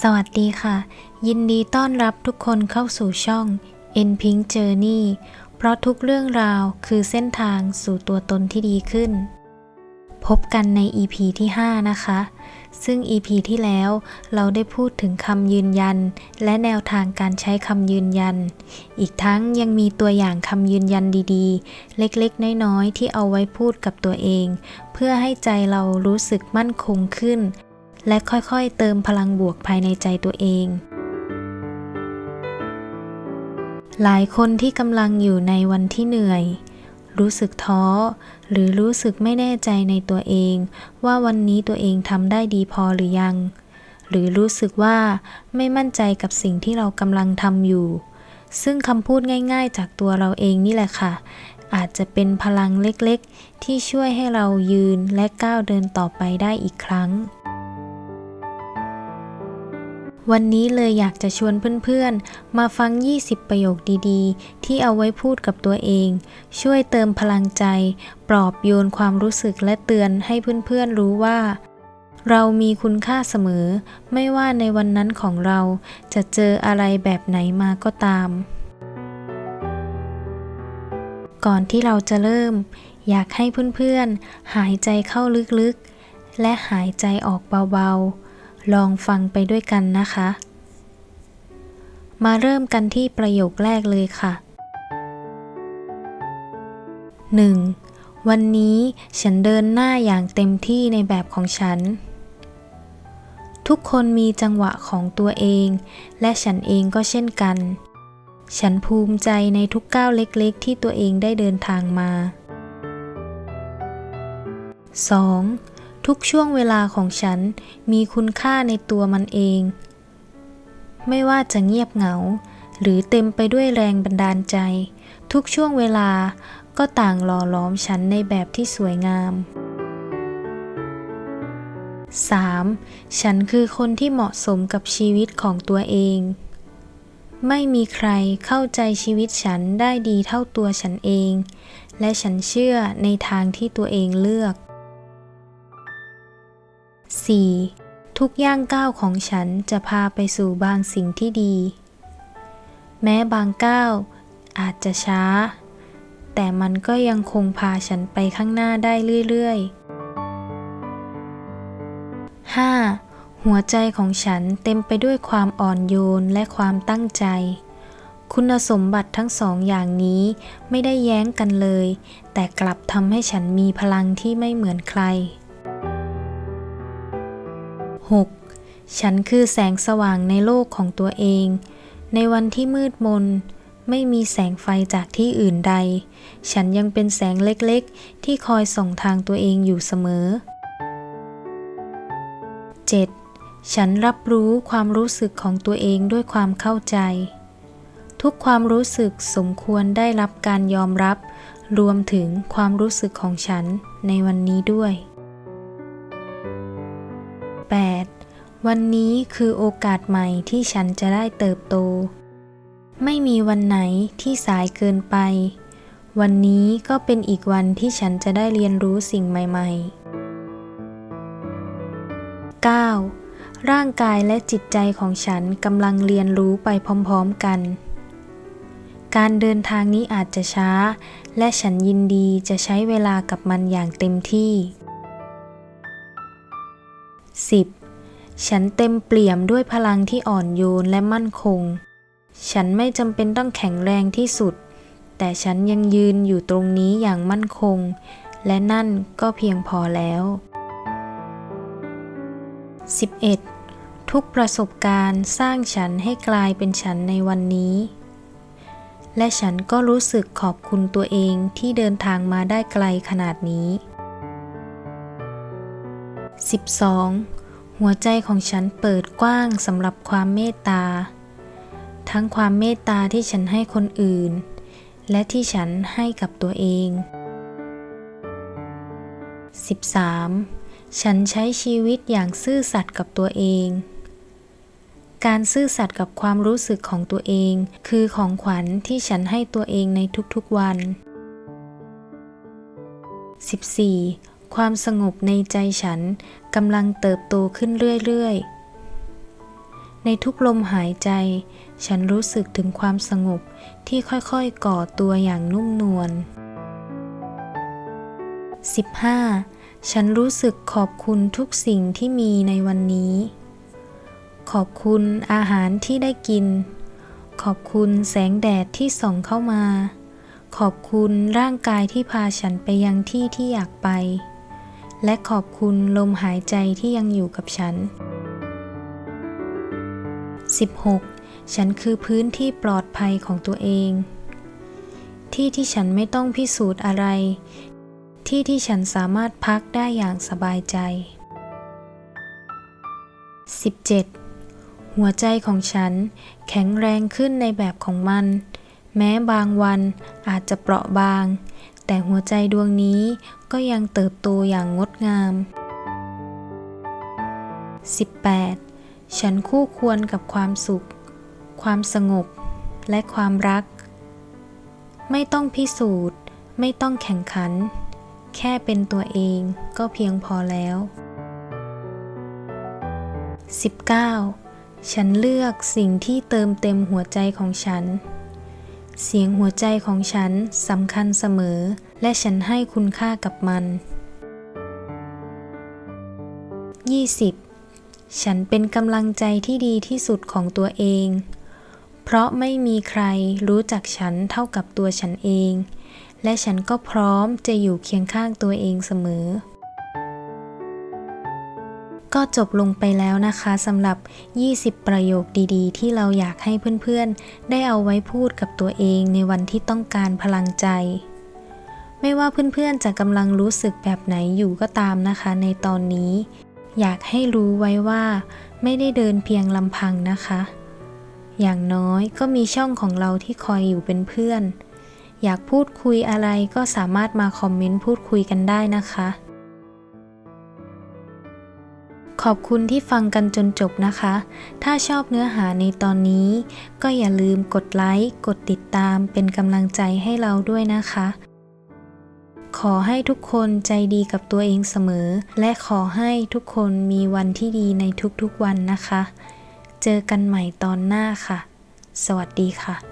สวัสดีค่ะ ยินดีต้อนรับทุกคนเข้าสู่ช่อง N Pink Journey เพราะทุกเรื่องราวคือเส้นทางสู่ตัวตนที่ดีขึ้น พบกันใน EP ที่ 5 นะคะ ซึ่ง EP ที่แล้วเราได้พูดถึงคำยืนยัน และแนวทางการใช้คำยืนยัน อีกทั้งยังมีตัวอย่างคำยืนยันดีๆ เล็กๆ น้อยๆ ที่เอาไว้พูดกับตัวเอง เพื่อให้ใจเรารู้สึกมั่นคงขึ้น และค่อยๆ เติมพลังบวกภายในใจตัวเอง หลายคนที่กำลังอยู่ในวันที่เหนื่อย รู้สึกท้อ หรือรู้สึกไม่แน่ใจในตัวเอง ว่าวันนี้ตัวเองทำได้ดีพอหรือยัง หรือรู้สึกว่าไม่มั่นใจกับสิ่งที่เรากำลังทำอยู่ ซึ่งคำพูดง่าย ๆ จากตัวเราเองนี่แหละค่ะ อาจจะเป็นพลังเล็กๆ ที่ช่วยให้เรายืนและก้าวเดินต่อไปได้อีกครั้ง วันนี้เลยอยากจะชวนเพื่อนๆ มาฟัง 20 ประโยคดีๆ ที่เอาไว้พูดกับตัวเอง ช่วยเติมพลังใจ ปลอบโยนความรู้สึกและเตือนให้เพื่อนๆรู้ว่า เรามีคุณค่าเสมอ ไม่ว่าในวันนั้นของเราจะเจออะไรแบบไหนมาก็ตาม ก่อนที่เราจะเริ่ม อยากให้เพื่อนๆ หายใจเข้าลึกๆ และหายใจออกเบาๆ ลองฟังไปด้วยกันนะคะ มาเริ่มกันที่ประโยคแรกเลยค่ะ 1. วันนี้ฉันเดินหน้าอย่างเต็มที่ในแบบของฉัน ทุกคนมีจังหวะของตัวเอง และฉันเองก็เช่นกัน ฉันภูมิใจในทุกก้าวเล็กๆ ที่ตัวเองได้เดินทางมา 2. ทุกช่วงเวลาของฉันมีคุณค่าในตัวมันเอง ไม่ว่าจะเงียบเหงา หรือเต็มไปด้วยแรงบันดาลใจ ทุกช่วงเวลาก็ต่างหล่อหลอมฉันในแบบที่สวยงาม 3. ฉันคือคนที่เหมาะสมกับชีวิตของตัวเอง ไม่มีใครเข้าใจชีวิตฉันได้ดีเท่าตัวฉันเอง และฉันเชื่อในทางที่ตัวเองเลือก 4. ทุกย่างก้าวของฉันจะพาไปสู่บางสิ่งที่ดี แม้บางก้าวอาจจะช้า แต่มันก็ยังคงพาฉันไปข้างหน้าได้เรื่อยๆ 5. หัวใจของฉันเต็มไปด้วยความอ่อนโยนและความตั้งใจ คุณสมบัติทั้งสองอย่างนี้ไม่ได้แย้งกันเลย แต่กลับทำให้ฉันมีพลังที่ไม่เหมือนใคร 6. ฉันคือแสงสว่างในโลกของตัวเอง ในวันที่มืดมน ไม่มีแสงไฟจากที่อื่นใด ฉันยังเป็นแสงเล็กๆ ที่คอยส่องทางตัวเองอยู่เสมอ 7. ฉันรับรู้ความรู้สึกของตัวเองด้วยความเข้าใจ ทุกความรู้สึกสมควรได้รับการยอมรับ รวมถึงความรู้สึกของฉันในวันนี้ด้วย วันนี้คือโอกาสใหม่ที่ฉันจะได้เติบโต ไม่มีวันไหนที่สายเกินไป วันนี้ก็เป็นอีกวันที่ฉันจะได้เรียนรู้สิ่งใหม่ ๆ 9. ร่างกายและจิตใจของฉันกำลังเรียนรู้ไปพร้อม ๆ กัน การเดินทางนี้อาจจะช้า และฉันยินดีจะใช้เวลากับมันอย่างเต็มที่ 10. ฉันเต็มเปี่ยมด้วยพลังที่อ่อนโยนและมั่นคง ฉันไม่จำเป็นต้องแข็งแรงที่สุด แต่ฉันยังยืนอยู่ตรงนี้อย่างมั่นคง และนั่นก็เพียงพอแล้ว 11. ทุกประสบการณ์สร้างฉันให้กลายเป็นฉันในวันนี้ และฉันก็รู้สึกขอบคุณตัวเองที่เดินทางมาได้ไกลขนาดนี้ 12. หัวใจของฉันเปิดกว้างสำหรับความเมตตา ทั้งความเมตตาที่ฉันให้คนอื่น และที่ฉันให้กับตัวเอง 13. ฉันใช้ชีวิตอย่างซื่อสัตย์กับตัวเอง การซื่อสัตย์กับความรู้สึกของตัวเอง คือของขวัญที่ฉันให้ตัวเองในทุกๆวัน 14. ความสงบในใจฉันกำลังเติบโตขึ้นเรื่อยๆ ในทุกลมหายใจ ฉันรู้สึกถึงความสงบที่ค่อยๆ ก่อตัวอย่างนุ่มนวล 15. ฉันรู้สึกขอบคุณทุกสิ่งที่มีในวันนี้ ขอบคุณอาหารที่ได้กิน ขอบคุณแสงแดดที่ส่องเข้ามาขอบคุณร่างกายที่พาฉันไปยังที่ที่อยากไป และขอบคุณลมหายใจที่ยังอยู่กับฉัน 16. ฉันคือพื้นที่ปลอดภัยของตัวเอง ที่ที่ฉันไม่ต้องพิสูจน์อะไร ที่ที่ฉันสามารถพักได้อย่างสบายใจ 17. หัวใจของฉันแข็งแรงขึ้นในแบบของมัน แม้บางวันอาจจะเปราะบาง แต่หัวใจดวงนี้ก็ยังเติบโตอย่างงดงาม 18. ฉันคู่ควรกับความสุข ความสงบ และความรัก ไม่ต้องพิสูจน์ ไม่ต้องแข่งขัน แค่เป็นตัวเองก็เพียงพอแล้ว 19. ฉันเลือกสิ่งที่เติมเต็มหัวใจของฉัน เสียงหัวใจของฉันสำคัญเสมอ และฉันให้คุณค่ากับมัน 20. ฉันเป็นกำลังใจที่ดีที่สุดของตัวเอง เพราะไม่มีใครรู้จักฉันเท่ากับตัวฉันเอง และฉันก็พร้อมจะอยู่เคียงข้างตัวเองเสมอ ก็จบลงไปแล้วนะคะสำหรับ 20 ประโยคดีๆ ที่เราอยากให้เพื่อนๆ ได้เอาไว้พูดกับตัวเองในวันที่ต้องการพลังใจ ไม่ว่าเพื่อนๆ จะกำลังรู้สึกแบบไหนอยู่ก็ตามนะคะในตอนนี้ อยากให้รู้ไว้ว่า ไม่ได้เดินเพียงลำพังนะคะ อย่างน้อยก็มีช่องของเราที่คอยอยู่เป็นเพื่อน อยากพูดคุยอะไรก็สามารถมาคอมเมนต์พูดคุยกันได้นะคะ ขอบคุณที่ฟังกันจนจบนะคะ ถ้าชอบเนื้อหาในตอนนี้ ก็อย่าลืมกดไลค์ กดติดตามเป็นกำลังใจให้เราด้วยนะคะ ขอให้ทุกคนใจดีกับตัวเองเสมอ และขอให้ทุกคนมีวันที่ดีในทุกๆวันนะคะ เจอกันใหม่ตอนหน้าค่ะ สวัสดีค่ะ